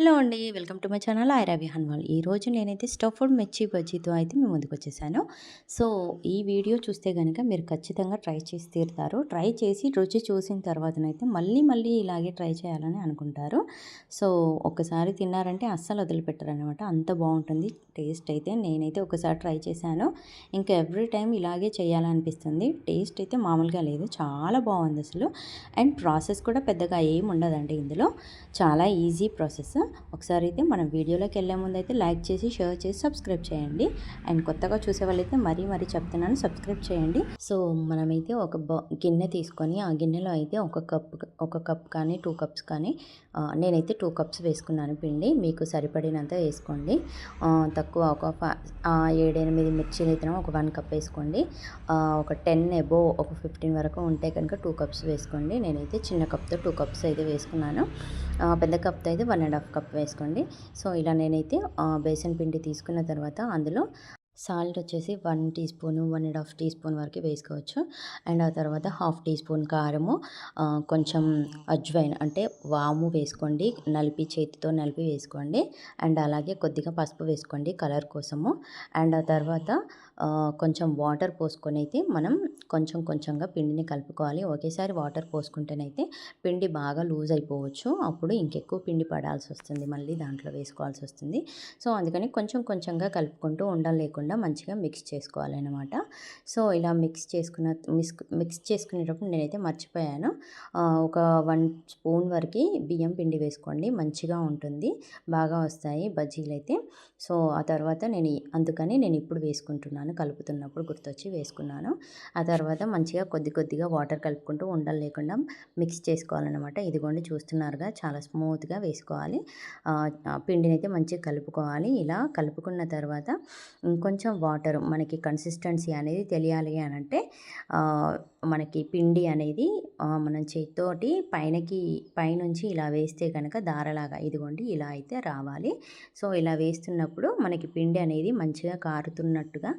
Hello అండి. Welcome to my channel I Ravi Hanwal. ఈరోజు నేనైతే స్టఫ్డ్ మిర్చి బజ్జీతో అయితే మీ ముందుకొచ్చేసాను. సో, ఈ వీడియో చూస్తే కనుక మీరు ఖచ్చితంగా ట్రై చేసి తీరుతారు. ట్రై చేసి రుచి చూసిన తర్వాతనైతే మళ్ళీ మళ్ళీ ఇలాగే ట్రై చేయాలని అనుకుంటారు. సో, ఒకసారి తిన్నారంటే అస్సలు వదిలిపెట్టరనమాట. అంత బాగుంటుంది టేస్ట్ అయితే. నేనైతే ఒకసారి ట్రై చేశాను. ఇంకా ఎవ్రీ టైం ఇలాగే చేయాలనిపిస్తుంది. టేస్ట్ అయితే మామూలుగా లేదు. చాలా బాగుంది అసలు. అండ్ ప్రాసెస్ కూడా పెద్దగా ఏమి ఉండదండి ఇందులో. చాలా ఈజీ ప్రాసెస్. ఒకసారి అయితే మనం వీడియోలోకి వెళ్ళే ముందు అయితే లైక్ చేసి షేర్ చేసి సబ్స్క్రైబ్ చేయండి. అండ్ కొత్తగా చూసే వాళ్ళైతే మరీ మరీ చెప్తున్నాను సబ్స్క్రైబ్ చేయండి. సో మనమైతే ఒక గిన్నె తీసుకొని ఆ గిన్నెలో అయితే ఒక కప్ ఒక కప్ కానీ టూ కప్స్ కానీ నేనైతే టూ కప్స్ వేసుకున్నాను పిండి. మీకు సరిపడినంత వేసుకోండి. తక్కువ ఒక ఏడెనిమిది మిర్చీలు అయితే ఒక వన్ కప్ వేసుకోండి. ఒక టెన్ ఎబో ఒక ఫిఫ్టీన్ వరకు ఉంటే కనుక టూ కప్స్ వేసుకోండి. నేనైతే చిన్న కప్తో టూ కప్స్ అయితే వేసుకున్నాను. పెద్ద కప్తో అయితే వన్ అండ్ హాఫ్ కప్ వేసుకోండి. సో ఇలా నేనైతే బేసన్ పిండి తీసుకున్న తర్వాత అందులో సాల్ట్ వచ్చేసి one teaspoon one and half teaspoon వరకు వేసుకోవచ్చు. అండ్ ఆ తర్వాత హాఫ్ టీ స్పూన్ కారము కొంచెం అజ్వైన్ అంటే వాము వేసుకోండి నలిపి చేతితో నలిపి వేసుకోండి. అండ్ అలాగే కొద్దిగా పసుపు వేసుకోండి కలర్ కోసము. అండ్ ఆ తర్వాత కొంచెం వాటర్ పోసుకొని అయితే మనం కొంచెం కొంచెంగా పిండిని కలుపుకోవాలి. ఒకేసారి వాటర్ పోసుకుంటేనైతే పిండి బాగా లూజ్ అయిపోవచ్చు. అప్పుడు ఇంకెక్కువ పిండి పడాల్సి వస్తుంది. మళ్ళీ దాంట్లో వేసుకోవాల్సి వస్తుంది. సో అందుకని కొంచెం కొంచెంగా కలుపుకుంటూ ఉండాలి లేకుండా మంచిగా మిక్స్ చేసుకోవాలన్నమాట. సో ఇలా మిక్స్ చేసుకున్న మిక్స్ మిక్స్ చేసుకునేటప్పుడు నేనైతే మర్చిపోయాను. ఒక వన్ స్పూన్ వరకు బియ్యం పిండి వేసుకోండి మంచిగా ఉంటుంది బాగా వస్తాయి బజ్జీలు అయితే సో ఆ తర్వాత నేను అందుకని నేను ఇప్పుడు వేసుకుంటున్నాను కలుపుతున్నప్పుడు గుర్తొచ్చి వేసుకున్నాను. ఆ తర్వాత మంచిగా కొద్ది కొద్దిగా వాటర్ కలుపుకుంటూ ఉండలు లేకుండా మిక్స్ చేసుకోవాలన్నమాట. ఇదిగోండి చూస్తున్నారుగా చాలా స్మూత్గా వేసుకోవాలి. పిండిని అయితే మంచిగా కలుపుకోవాలి. ఇలా కలుపుకున్న తర్వాత ఇంకొంచెం కొంచెం వాటర్ మనకి కన్సిస్టెన్సీ అనేది తెలియాలి అని అంటే మనకి పిండి అనేది మనం చేతితోటి పైనకి పైనుంచి ఇలా వేస్తే కనుక దారలాగా ఇదిగోండి ఇలా అయితే రావాలి. సో ఇలా వేస్తున్నప్పుడు మనకి పిండి అనేది మంచిగా కారుతున్నట్టుగా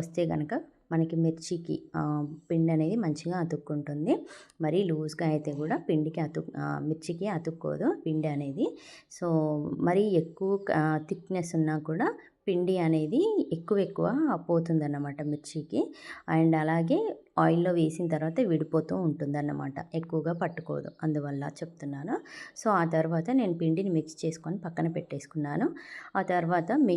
వస్తే కనుక మనకి మిర్చికి పిండి అనేది మంచిగా అతుక్కుంటుంది. మరీ లూజ్గా అయితే కూడా పిండికి అతు మిర్చికి అతుక్కోదు పిండి అనేది. సో మరీ ఎక్కువ థిక్నెస్ ఉన్నా కూడా పిండి అనేది ఎక్కువ ఎక్కువ పోతుందన్నమాట మిర్చికి. అండ్ అలాగే ఆయిల్లో వేసిన తర్వాత విడిపోతూ ఉంటుందన్నమాట. ఎక్కువగా పట్టుకోదు. అందువల్ల చెప్తున్నాను. సో ఆ తర్వాత నేను పిండిని మిక్స్ చేసుకొని పక్కన పెట్టేసుకున్నాను. ఆ తర్వాత మి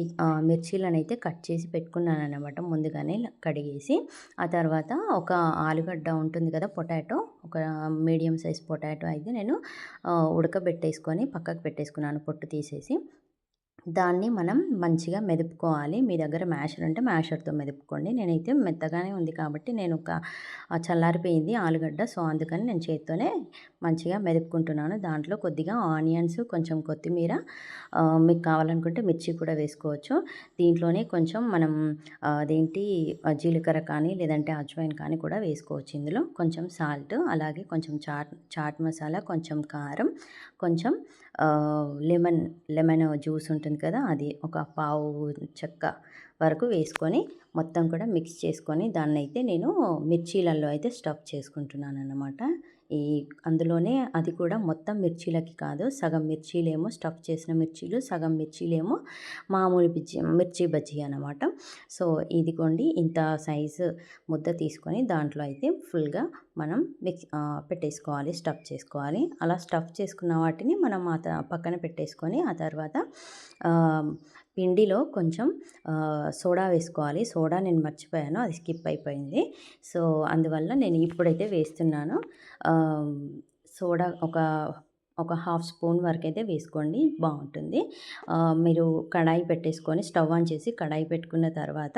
మిర్చీలను అయితే కట్ చేసి పెట్టుకున్నాను అనమాట ముందుగానే కడిగేసి. ఆ తర్వాత ఒక ఆలుగడ్డ ఉంటుంది కదా పొటాటో ఒక మీడియం సైజ్ పొటాటో అయితే నేను ఉడకబెట్టేసుకొని పక్కకు పెట్టేసుకున్నాను పొట్టు తీసేసి. దాన్ని మనం మంచిగా మెదుపుకోవాలి. మీ దగ్గర మ్యాషర్ అంటే మ్యాషర్తో మెదుపుకోండి. నేనైతే మెత్తగానే ఉంది కాబట్టి నేను ఒక చల్లారిపోయింది ఆలుగడ్డ. సో అందుకని నేను చేత్తోనే మంచిగా మెదుపుకుంటున్నాను. దాంట్లో కొద్దిగా ఆనియన్స్ కొంచెం కొత్తిమీర మీకు కావాలనుకుంటే మిర్చి కూడా వేసుకోవచ్చు. దీంట్లోనే కొంచెం మనం అదేంటి జీలకర్ర కానీ లేదంటే అజ్వైన్ కానీ కూడా వేసుకోవచ్చు ఇందులో. కొంచెం సాల్ట్ అలాగే కొంచెం చాట్ చాట్ మసాలా కొంచెం కారం కొంచెం లెమన్ లెమన్ జ్యూస్ ఉంటుంది కదా అది ఒక పావు చెక్క వరకు వేసుకొని మొత్తం కూడా మిక్స్ చేసుకొని దాన్ని అయితే నేను మిర్చీలలో అయితే స్టఫ్ చేసుకుంటున్నాను అన్నమాట ఈ అందులోనే అది కూడా మొత్తం మిర్చీలకి కాదు. సగం మిర్చీలేమో స్టఫ్ చేసిన మిర్చీలు సగం మిర్చీలేమో మామూలు బిజ్జి మిర్చి బజ్జీ అనమాట సో ఇదిగోండి ఇంత సైజు ముద్ద తీసుకొని దాంట్లో అయితే ఫుల్గా మనం మిక్స్ పెట్టేసుకోవాలి స్టఫ్ చేసుకోవాలి. అలా స్టఫ్ చేసుకున్న వాటిని మనం ఆ పక్కన పెట్టేసుకొని ఆ తర్వాత పిండిలో కొంచెం సోడా వేసుకోవాలి. సోడా నేను మర్చిపోయాను. అది స్కిప్ అయిపోయింది. సో అందువల్ల నేను ఇప్పుడైతే వేస్తున్నాను. సోడా ఒక ఒక హాఫ్ స్పూన్ వరకు అయితే వేసుకోండి. బాగుంటుంది. మీరు కడాయి పెట్టేసుకొని స్టవ్ ఆన్ చేసి కడాయి పెట్టుకున్న తర్వాత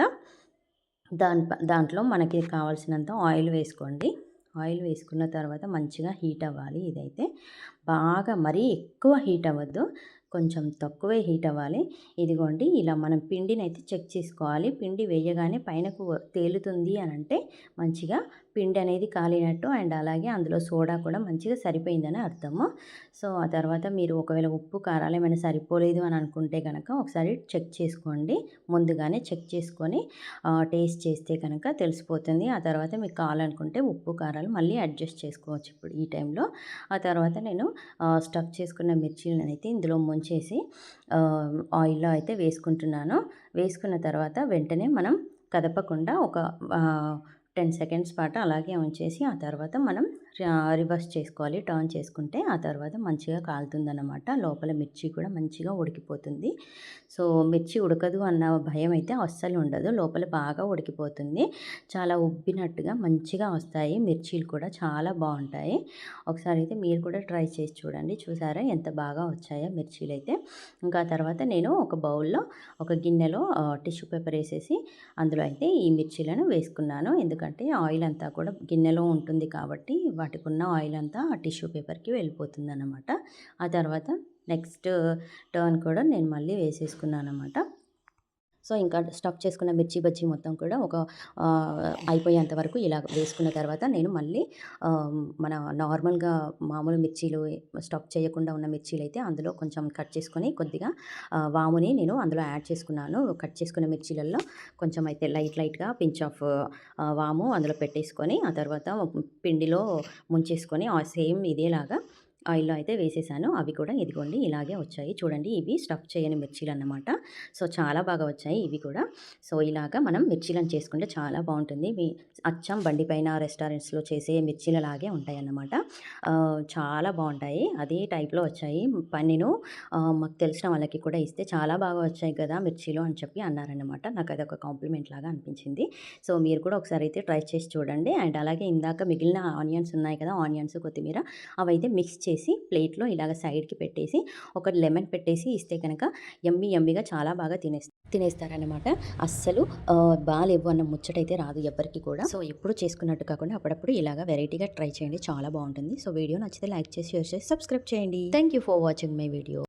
దాని దాంట్లో మనకి కావాల్సినంత ఆయిల్ వేసుకోండి. ఆయిల్ వేసుకున్న తర్వాత మంచిగా హీట్ అవ్వాలి ఇదైతే. బాగా మరీ ఎక్కువ హీట్ అవ్వద్దు. కొంచెం తక్కువే హీట్ అవ్వాలి. ఇదిగోండి ఇలా మనం పిండిని అయితే చెక్ చేసుకోవాలి. పిండి వేయగానే పైనకు తేలుతుంది అని అంటే మంచిగా పిండి అనేది కాలినట్టు అండ్ అలాగే అందులో సోడా కూడా మంచిగా సరిపోయిందని అర్థము. సో ఆ తర్వాత మీరు ఒకవేళ ఉప్పు కారాలు ఏమైనా సరిపోలేదు అని అనుకుంటే కనుక ఒకసారి చెక్ చేసుకోండి. ముందుగానే చెక్ చేసుకొని టేస్ట్ చేస్తే కనుక తెలిసిపోతుంది. ఆ తర్వాత మీకు కావాలనుకుంటే ఉప్పు కారాలు మళ్ళీ అడ్జస్ట్ చేసుకోవచ్చు ఇప్పుడు ఈ టైంలో. ఆ తర్వాత నేను స్టఫ్ చేసుకున్న మిర్చీలను అయితే ఇందులో ముంచేసి ఆయిల్లో అయితే వేసుకుంటున్నాను. వేసుకున్న తర్వాత వెంటనే మనం కదపకుండా ఒక టెన్ సెకండ్స్ పాటు అలాగే ఉంచేసి ఆ తర్వాత మనం రివర్స్ చేసుకోవాలి టర్న్ చేసుకుంటే ఆ తర్వాత మంచిగా కాలుతుందన్నమాట. లోపల మిర్చి కూడా మంచిగా ఉడికిపోతుంది. సో మిర్చి ఉడకదు అన్న భయం అయితే అస్సలు ఉండదు. లోపల బాగా ఉడికిపోతుంది. చాలా ఉబ్బినట్టుగా మంచిగా వస్తాయి. మిర్చీలు కూడా చాలా బాగుంటాయి. ఒకసారి అయితే మీరు కూడా ట్రై చేసి చూడండి. చూసారా? ఎంత బాగా వచ్చాయో మిర్చీలు అయితే. ఇంకా తర్వాత నేను ఒక బౌల్లో ఒక గిన్నెలో టిష్యూ పేపర్ వేసేసి అందులో అయితే ఈ మిర్చీలను వేసుకున్నాను. ఎందుకంటే ఆయిల్ అంతా కూడా గిన్నెలో ఉంటుంది కాబట్టి వాటికి ఉన్న ఆయిల్ అంతా ఆ టిష్యూ పేపర్కి వెళ్ళిపోతుంది అనమాట ఆ తర్వాత నెక్స్ట్ టర్న్ కూడా నేను మళ్ళీ వేసేసుకున్నాను అనమాట సో ఇంకా స్టఫ్ చేసుకున్న మిర్చి బజ్జీ మొత్తం కూడా ఒక అయిపోయేంత వరకు ఇలా వేసుకున్న తర్వాత నేను మళ్ళీ మన నార్మల్గా మామూలు మిర్చీలు స్టఫ్ చేయకుండా ఉన్న మిర్చీలు అయితే అందులో కొంచెం కట్ చేసుకొని కొద్దిగా వాముని నేను అందులో యాడ్ చేసుకున్నాను. కట్ చేసుకున్న మిర్చీలలో కొంచెం అయితే లైట్ లైట్గా పించ్ ఆఫ్ వాము అందులో పెట్టేసుకొని ఆ తర్వాత పిండిలో ముంచేసుకొని సేమ్ ఇదేలాగా ఆయిల్లో అయితే వేసేసాను. అవి కూడా ఇదిగోండి ఇలాగే వచ్చాయి. చూడండి ఇవి స్టఫ్ చేయని మిర్చీలు అన్నమాట. సో చాలా బాగా వచ్చాయి ఇవి కూడా. సో ఇలాగా మనం మిర్చీలను చేసుకుంటే చాలా బాగుంటుంది. మీ అచ్చం బండిపైన రెస్టారెంట్స్లో చేసే మిర్చీలలాగే ఉంటాయి అన్నమాట చాలా బాగుంటాయి. అదే టైప్లో వచ్చాయి. పన్నీను మాకు తెలిసిన వాళ్ళకి కూడా ఇస్తే చాలా బాగా వచ్చాయి కదా మిర్చీలు అని చెప్పి అన్నారనమాట నాకు అది ఒక కాంప్లిమెంట్ లాగా అనిపించింది. సో మీరు కూడా ఒకసారి అయితే ట్రై చేసి చూడండి. అండ్ అలాగే ఇందాక మిగిలిన ఆనియన్స్ ఉన్నాయి కదా ఆనియన్స్ కొత్తిమీర అవైతే మిక్స్ చేసి ప్లేట్లో ఇలాగ సైడ్కి పెట్టేసి ఒక లెమన్ పెట్టేసి ఇస్తే కనుక ఎమ్మి ఎమ్మిగా చాలా బాగా తినేస్తారు తినేస్తారనమాట అస్సలు బాగాలేవు అన్న ముచ్చటైతే రాదు ఎవరికి కూడా. సో ఎప్పుడు చేసుకున్నట్టు కాకుండా అప్పుడప్పుడు ఇలాగ వెరైటీగా ట్రై చేయండి. చాలా బాగుంటుంది. సో వీడియో నచ్చితే లైక్ చేసి షేర్ చేసి సబ్స్క్రైబ్ చేయండి. Thank you for watching my video.